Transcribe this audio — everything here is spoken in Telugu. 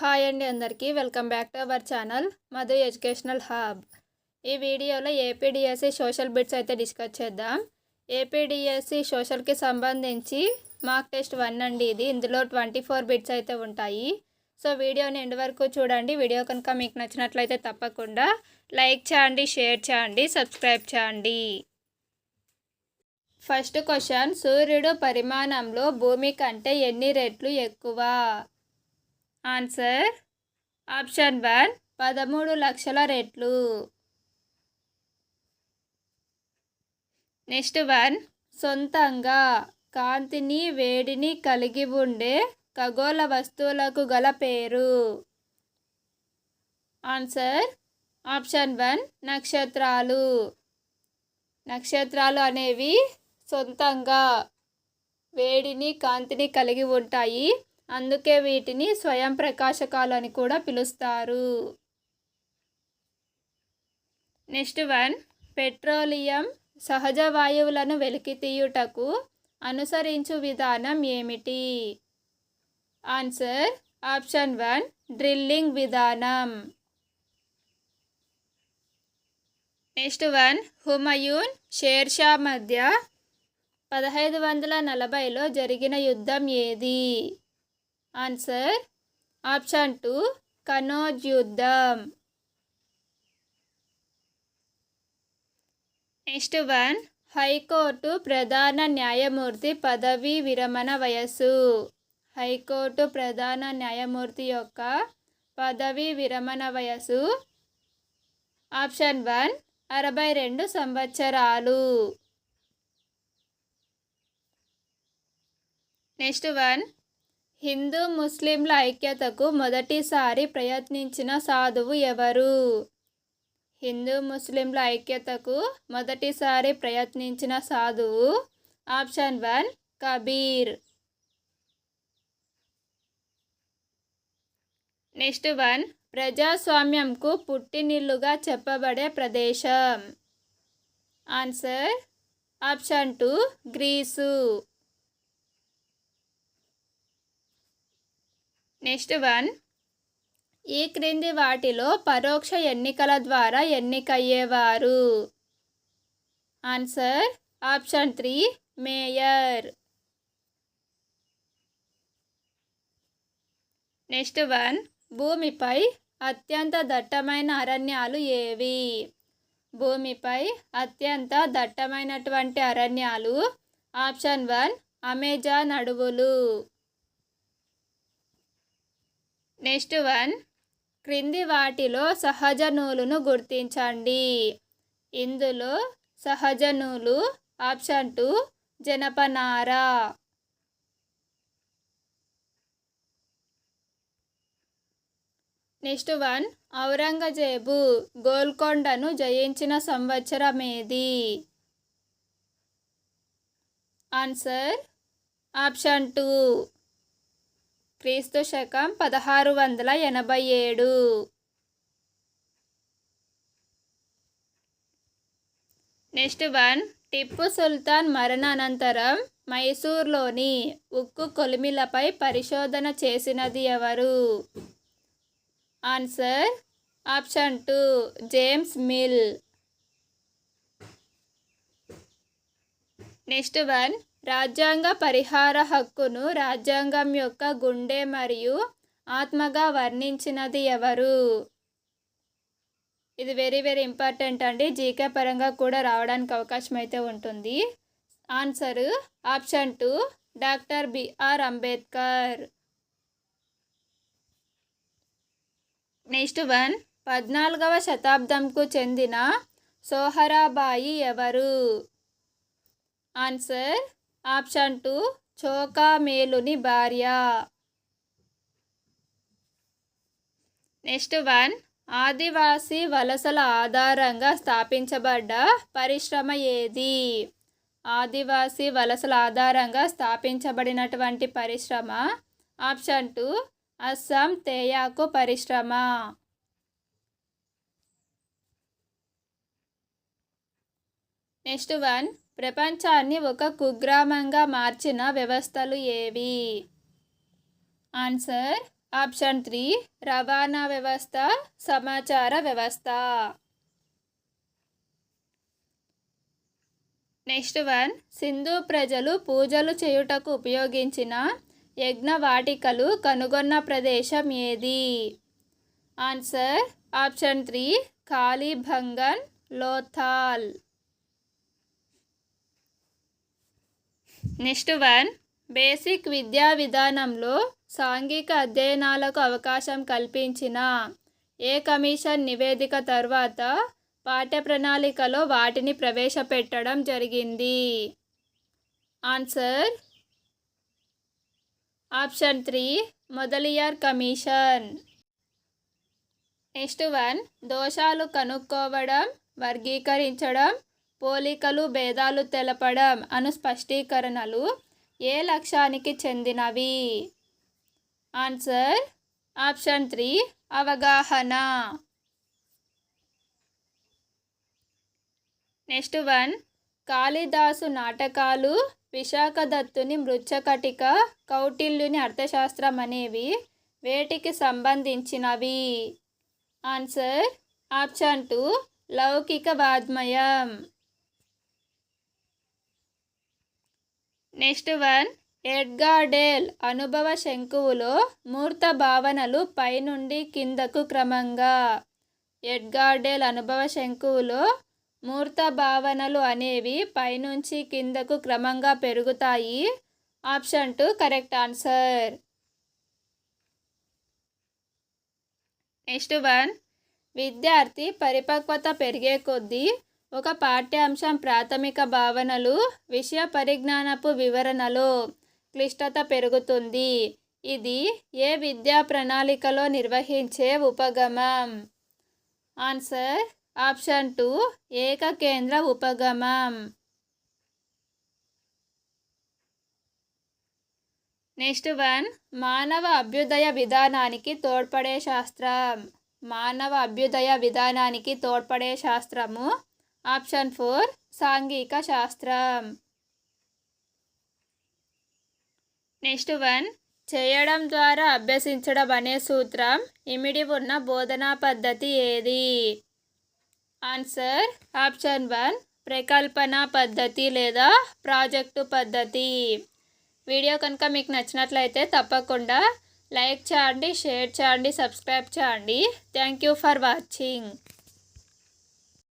హాయ్ అండి అందరికీ. Welcome back to our channel Madhu educational hub. ఈ వీడియోలో ఏపీడిఎస్సి సోషల్ బిట్స్ అయితే డిస్కస్ చేద్దాం. ఏపీడిఎస్సి సోషల్కి సంబంధించి మార్క్ టెస్ట్ వన్ అండి ఇది. ఇందులో ట్వంటీ ఫోర్ బిట్స్ అయితే ఉంటాయి. సో వీడియోని ఎండ్ వరకు చూడండి. వీడియో కనుక మీకు నచ్చినట్లయితే తప్పకుండా లైక్ చేయండి షేర్ చేయండి సబ్స్క్రైబ్ చేయండి. First question. సూర్యుడు పరిమాణంలో భూమి కంటే ఎన్ని రెట్లు ఎక్కువ? ఆన్సర్ ఆప్షన్ వన్ పదమూడు లక్షల రెట్లు. నెక్స్ట్ వన్ సొంతంగా కాంతిని వేడిని కలిగి ఉండే ఖగోళ వస్తువులకు గల పేరు. ఆన్సర్ ఆప్షన్ వన్ నక్షత్రాలు. నక్షత్రాలు అనేవి సొంతంగా వేడిని కాంతిని కలిగి ఉంటాయి. అందుకే వీటిని స్వయం ప్రకాశకాలు అని కూడా పిలుస్తారు. నెక్స్ట్ వన్ పెట్రోలియం సహజ వాయువులను వెలికితీయుటకు అనుసరించు విధానం ఏమిటి? ఆన్సర్ ఆప్షన్ వన్ డ్రిల్లింగ్ విధానం. నెక్స్ట్ వన్ హుమయూన్ షేర్షా మధ్య పదహైదు వందల నలభైలో జరిగిన యుద్ధం ఏది? ఆన్సర్ ఆప్షన్ టూ కనోజ్ యుద్ధం నెక్స్ట్ వన్ హైకోర్టు ప్రధాన న్యాయమూర్తి పదవీ విరమణ వయస్సు. హైకోర్టు ప్రధాన న్యాయమూర్తి యొక్క పదవీ విరమణ వయస్సు. ఆప్షన్ వన్ అరవై రెండు సంవత్సరాలు. నెక్స్ట్ వన్ హిందూ ముస్లింల ఐక్యతకు మొదటిసారి ప్రయత్నించిన సాధువు ఎవరు? హిందూ ముస్లింల ఐక్యతకు మొదటిసారి ప్రయత్నించిన సాధువు option one Kabir. Next one ప్రజాస్వామ్యంకు పుట్టినిల్లుగా చెప్పబడే ప్రదేశం. Answer option two Greece. Next one ఈ క్రింది వాటిలో పరోక్ష ఎన్నికల ద్వారా ఎన్నికయ్యేవారు? Answer option three mayor next one భూమిపై అత్యంత దట్టమైన అరణ్యాలు ఏవి? భూమిపై అత్యంత దట్టమైనటువంటి అరణ్యాలు. ఆప్షన్ వన్ అమెజాన్ అడవులు. Next one. క్రింది వాటిలో సహజ నూలును గుర్తించండి. ఇందులో సహజ నూలు ఆప్షన్ టూ జనపనార. నెక్స్ట్ వన్ ఔరంగజేబు గోల్కొండను జయించిన సంవత్సరం ఏది ఆన్సర్ ఆప్షన్ టూ. క్రీస్తు శకం పదహారు వందల ఎనభై ఏడు. నెక్స్ట్ వన్ టిప్పు సుల్తాన్ మరణానంతరం మైసూర్లోని ఉక్కు కొలిమిలపై పరిశోధన చేసినది ఎవరు? Answer option two James Mill. Next one రాజ్యాంగ పరిహార హక్కును రాజ్యాంగం యొక్క గుండె మరియు ఆత్మగా వర్ణించినది ఎవరు? ఇది వెరీ వెరీ ఇంపార్టెంట్ అండి. జీకే పరంగా కూడా రావడానికి అవకాశం అయితే ఉంటుంది. Answer option two doctor BR Ambedkar next one పద్నాలుగవ శతాబ్దంకు చెందిన సోహరాబాయి ఎవరు? ఆన్సర్ ఆప్షన్ టూ చోకామేలుని భార్య. నెక్స్ట్ వన్ ఆదివాసి వలసల ఆధారంగా స్థాపించబడ్డ పరిశ్రమ ఏది? ఆదివాసీ వలసల ఆధారంగా స్థాపించబడినటువంటి పరిశ్రమ? ఆప్షన్ టూ అస్సాం తేయాకు పరిశ్రమ. నెక్స్ట్ వన్ ప్రపంచాన్ని ఒక కుగ్రామంగా మార్చిన వ్యవస్థలు ఏవి? ఆన్సర్ ఆప్షన్ త్రీ రవాణా వ్యవస్థ సమాచార వ్యవస్థ. నెక్స్ట్ వన్ సింధు ప్రజలు పూజలు చేయుటకు ఉపయోగించిన యజ్ఞ వాటికలు కనుగొన్న ప్రదేశం ఏది? Answer option three Kalibangan Lothal. Next one basic విద్యా విధానంలో సాంఘిక అధ్యయనాలకు అవకాశం కల్పించిన ఏ కమిషన్ నివేదిక తర్వాత పాఠ్య ప్రణాళికలో వాటిని ప్రవేశపెట్టడం జరిగింది? Answer option three Mudaliar commission. Next one దోషాలు కనుక్కోవడం వర్గీకరించడం పోలికలు భేదాలు తెలపడం అను స్పష్టీకరణలు ఏ లక్ష్యానికి చెందినవి? ఆన్సర్ ఆప్షన్ త్రీ అవగాహన. నెక్స్ట్ వన్ కాళిదాసు నాటకాలు విశాఖదత్తుని మృచ్చకటిక కౌటిల్యుని అర్థశాస్త్రం అనేవి వేటికి సంబంధించినవి? ఆన్సర్ ఆప్షన్ టూ లౌకిక వాద్మయం నెక్స్ట్ వన్. ఎడ్గాడేల్ అనుభవ శంకువులో మూర్త భావనలు పైనుండి కిందకు క్రమంగా. ఎడ్గాడేల్ అనుభవ శంకువులో మూర్త భావనలు అనేవి పైనుంచి కిందకు క్రమంగా పెరుగుతాయి. Option two correct answer. Next one. విద్యార్థి పరిపక్వత పెరిగే కొద్దీ ఒక పాఠ్యాంశం ప్రాథమిక భావనలు విషయ పరిజ్ఞానపు వివరణలో. క్లిష్టత పెరుగుతుంది. ఇది ఏ విద్యా ప్రణాళికలో నిర్వహించే ఉపగమం? ఆన్సర్ ఆప్షన్ టూ ఏకకేంద్ర ఉపగమం. నెక్స్ట్ వన్ మానవ అభ్యుదయ విధానానికి తోడ్పడే శాస్త్రం. మానవ అభ్యుదయ విధానానికి తోడ్పడే శాస్త్రము ఆప్షన్ ఫోర్ సాంఘిక శాస్త్రం. నెక్స్ట్ వన్ చేయడం ద్వారా అభ్యసించడం అనే సూత్రం. ఇమిడి ఉన్న బోధనా పద్ధతి ఏది? ఆన్సర్ ఆప్షన్ వన్ ప్రకల్పన పద్ధతి లేదా ప్రాజెక్టు పద్ధతి. వీడియో కనుక మీకు నచ్చినట్లయితే తప్పకుండా లైక్ చేయండి షేర్ చేయండి సబ్స్క్రైబ్ చేయండి. Thank you for watching.